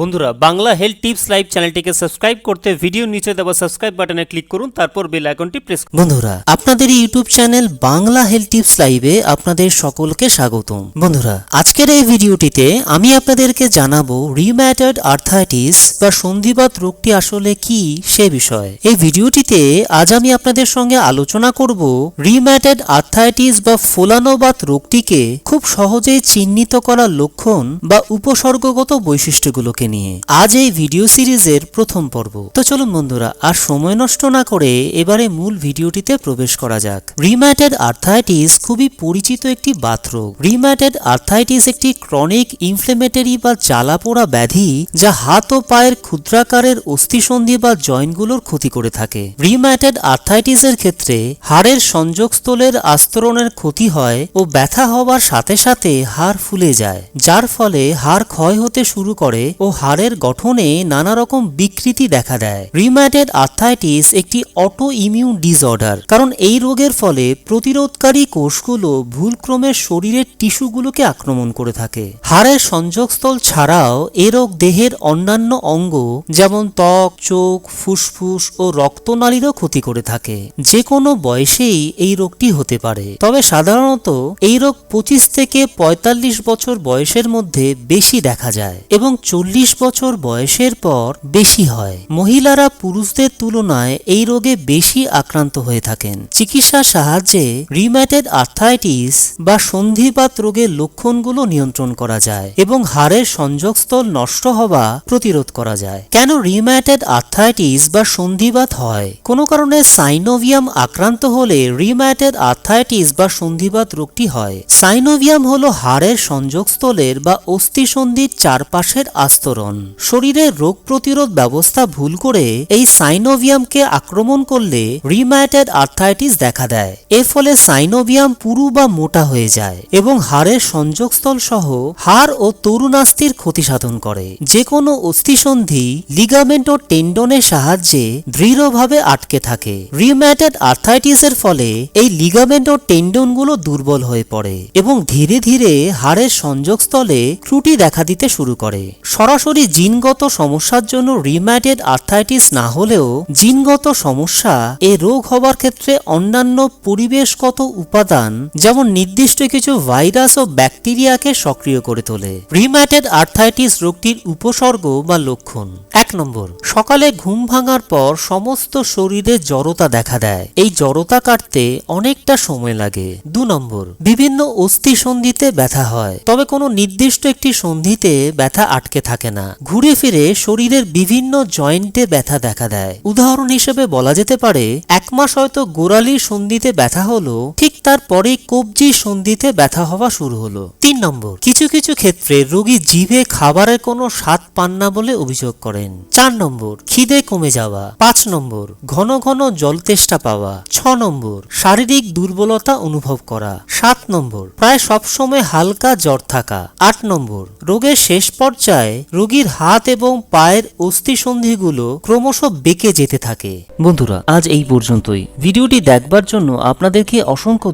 বন্ধুরা, Bangla health tips live চ্যানেলটিকে subscribe করতে ভিডিও নিচে দেওয়া সাবস্ক্রাইব বাটনে ক্লিক করুন, তারপর বেল আইকনটি প্রেস বন্ধুরা, আপনাদের YouTube channel Bangla health tips লাইভে আপনাদের সকলকে স্বাগতম। বন্ধুরা, আজকের এই ভিডিওটিতে আমি আপনাদেরকে জানাব রিম্যাটেড আর্থাইটিস বা সন্ধিবাত রোগটি আসলে কি সে বিষয়ে। এই ভিডিওটিতে আজ আমি আপনাদের সঙ্গে আলোচনা করব রিম্যাটেড আর্থাইটিস বা ফোলানোবাত রোগটিকে খুব সহজেই চিহ্নিত করার লক্ষণ বা উপসর্গগত বৈশিষ্ট্যগুলোকে। নিয়ে আজ এই ভিডিও সিরিজের প্রথম পর্ব। তো চলুন বন্ধুরা, আর সময় নষ্ট না করে এবারে মূল ভিডিওটিতে প্রবেশ করা যাক। রিম্যাটেড আর্থাইটিস খুবই পরিচিত একটি বাতরোগ রিম্যাটেড আর্থাইটিস একটি ক্রনিক ইনফ্লেমেটরি বা জ্বালাপোড়া ব্যাধি যা হাত ও পায়ের ক্ষুদ্রাকারের অস্থিসন্ধি বা জয়েন্টগুলোর ক্ষতি করে থাকে। রিম্যাটেড আর্থাইটিসের ক্ষেত্রে হাড়ের সংযোগস্থলের আস্তরণের ক্ষতি হয় ও ব্যথা হওয়ার সাথে সাথে হাড় ফুলে যায়, যার ফলে হাড় ক্ষয় হতে শুরু করে ও হাড়ের গঠনে নানা রকম বিকৃতি দেখা দেয়। রিম্যাটেড আর্থাইটিস একটি অটো ইমিউন ডিসঅর্ডার কারণ এই রোগের ফলে প্রতিরোধকারী কোষগুলো ভুলক্রমে শরীরের টিস্যুগুলোকে আক্রমণ করে থাকে। হাড়ের সংযোগস্থল ছাড়াও এ রোগ দেহের অন্যান্য অঙ্গ, যেমন ত্বক, চোখ, ফুসফুস ও রক্তনালীরও ক্ষতি করে থাকে। যে কোনো বয়সেই এই রোগটি হতে পারে। তবে সাধারণত এই রোগ পঁচিশ থেকে পঁয়তাল্লিশ বছর বয়সের মধ্যে বেশি দেখা যায় এবং চল্লিশ বছর বয়সের পর বেশি হয়। মহিলারা পুরুষদের তুলনায় এই রোগে বেশি আক্রান্ত হয়ে থাকেন। চিকিৎসার সাহায্যে রিম্যাটেড আর্থাইটিস বা সন্ধিপাত রোগের লক্ষণগুলো নিয়ন্ত্রণ করা যায় এবং হাড়ের সংযোগস্থল নষ্ট হওয়া প্রতিরোধ করা যায়। কেন রিম্যাটেড আর্থাইটিস বা সন্ধিবাত হয়? কোনো কারণে সাইনোভিয়াম আক্রান্ত হলে রিম্যাটেড আর্থাইটিস বা সন্ধিবাত রোগটি হয়। সাইনোভিয়াম হলো হাড়ের সংযোগস্থলের বা অস্থিসন্ধির চারপাশের আস্তরণ শরীরের রোগ প্রতিরোধ ব্যবস্থা ভুল করে এই সাইনোভিয়ামকে আক্রমণ করলে রিম্যাটেড আর্থাইটিস দেখা দেয়। এর ফলে সাইনোভিয়াম পুরু বা মোটা হয়ে যায় এবং হাড়ের সংযোগস্থল সহ হাড় ও তরুণাস্থির ক্ষতি সাধন করে। যে কোনো অস্থিসন্ধি লিগামেন্ট ও টেন্ডনের সাহায্যে দৃঢ়ভাবে আটকে থাকে। রিম্যাটেড আর্থাইটিসের ফলে এই লিগামেন্ট ও টেন্ডনগুলো দুর্বল হয়ে পড়ে এবং ধীরে ধীরে হাড়ের সংযোগস্থলে ত্রুটি দেখা দিতে শুরু করে। সরাসরি জিনগত সমস্যার জন্য রিম্যাটেড আর্থাইটিস না হলেও জিনগত সমস্যা এ রোগ হবার ক্ষেত্রে অন্যান্য পরিবেশগত উপাদান, যেমন নির্দিষ্ট কিছু ভাইরাস ও ব্যাকটেরিয়াকে সক্রিয় করে তোলে। রিম্যাটেড আর্থাইটিস রোগটির উপসর্গ বা লক্ষণ। এক নম্বর, সকালে ঘুম ভাঙার পর সমস্ত শরীরে জড়তা দেখা দেয়। এই জড়তা কাটতে অনেকটা সময় লাগে। দু নম্বর, বিভিন্ন অস্থি সন্ধিতে ব্যথা হয়। তবে কোনো নির্দিষ্ট একটি সন্ধিতে ব্যথা আটকে থাকে না। ঘুরে ফিরে শরীরের বিভিন্ন জয়েন্টে ব্যথা দেখা দেয়। উদাহরণ হিসেবে বলা যেতে পারে, এক মাস হয়তো গোড়ালির সন্ধিতে ব্যথা হলো, ঠিক তারপরেই কবজি সন্ধিতে ব্যথা হওয়া শুরু হলো। তিন নম্বর, কিছু কিছু ক্ষেত্রে রোগী জিভে খাবারের কোনো স্বাদ পান না বলে অভিযোগ করেন। চার নম্বর, খিদে কমে যাওয়া। পাঁচ নম্বর, ঘন ঘন জল তেষ্টা পাওয়া। ছ নম্বর, শারীরিক দুর্বলতা অনুভব করা। সাত নম্বর, প্রায় সবসময় হালকা জ্বর থাকা। আট নম্বর, রোগের শেষ পর্যায়ে রোগীর হাত এবং পায়ের অস্থিসন্ধিগুলো ক্রমশ বেঁকে যেতে থাকে। বন্ধুরা, আজ এই পর্যন্তই। ভিডিওটি দেখবার জন্য আপনাদেরকে অসংখ্য